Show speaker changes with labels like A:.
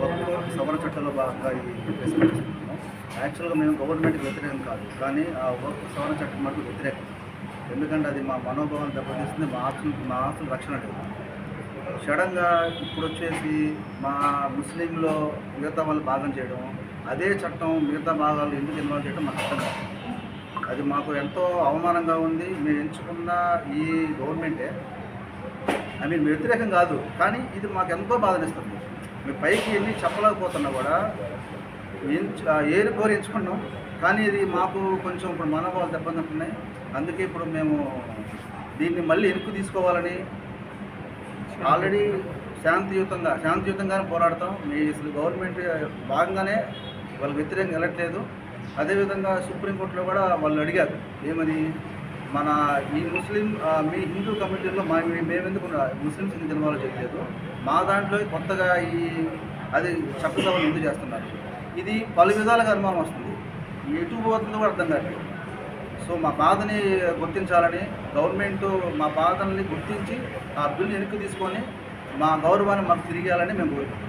A: మేము సవరణ చట్టంలో భాగంగా ఈ ప్రెస్ యాక్చువల్గా మేము గవర్నమెంట్కి వ్యతిరేకం కాదు కానీ ఆ వక్ఫ్ సవరణ చట్టం మనకు వ్యతిరేకం. ఎందుకంటే అది మా మనోభావం దెబ్బతీస్తుంది మా ఆస్తులు మా ఆస్తుల రక్షణ లేదు. సడన్గా ఇప్పుడు వచ్చేసి మా ముస్లింలో మిగతా వాళ్ళు భాగం చేయడం అదే చట్టం మిగతా భాగాలు ఎందుకు ఇన్వాల్వ్ చేయడం మాకు అర్థం కాదు. అది మాకు ఎంతో అవమానంగా ఉంది. మేము ఎంచుకున్న ఈ గవర్నమెంటే ఐ మీన్ వ్యతిరేకం కాదు కానీ ఇది మాకు ఎంతో బాధనిస్తుంది. మేము పైకి వెళ్ళి చెప్పలేకపోతున్నా కూడా. ఎంచు ఏరి కోరి ఎంచుకున్నాం కానీ ఇది మాకు కొంచెం ఇప్పుడు మనోభావాలు దెబ్బతింటున్నాయి. అందుకే ఇప్పుడు మేము దీన్ని మళ్ళీ వెనుక తీసుకోవాలని ఆల్రెడీ శాంతియుతంగా శాంతియుతంగానే పోరాడతాం. మీ అసలు గవర్నమెంట్ భాగంగానే వాళ్ళకి వ్యతిరేకంగా వెళ్ళట్లేదు. అదేవిధంగా సుప్రీంకోర్టులో కూడా వాళ్ళు అడిగారు ఏమని మన ఈ ముస్లిం మీ హిందూ కమ్యూనిటీలో మా మేమెందుకు ముస్లిమ్స్ ఎందుకు జన్మాలో చేయలేదు మా దాంట్లో కొత్తగా ఈ అది చట్టసభలు ఎందుకు చేస్తున్నారు? ఇది పలు విధాలుగా అనుమానం వస్తుంది. ఎటు పోతుందో కూడా అర్థం కాదు సో మా బాధని గుర్తించాలని గవర్నమెంట్ మా బాధల్ని గుర్తించి ఆ బిల్లు వెనక్కి తీసుకొని మా గౌరవాన్ని మాకు తిరిగేయాలని మేము కోరుకుంటున్నాం.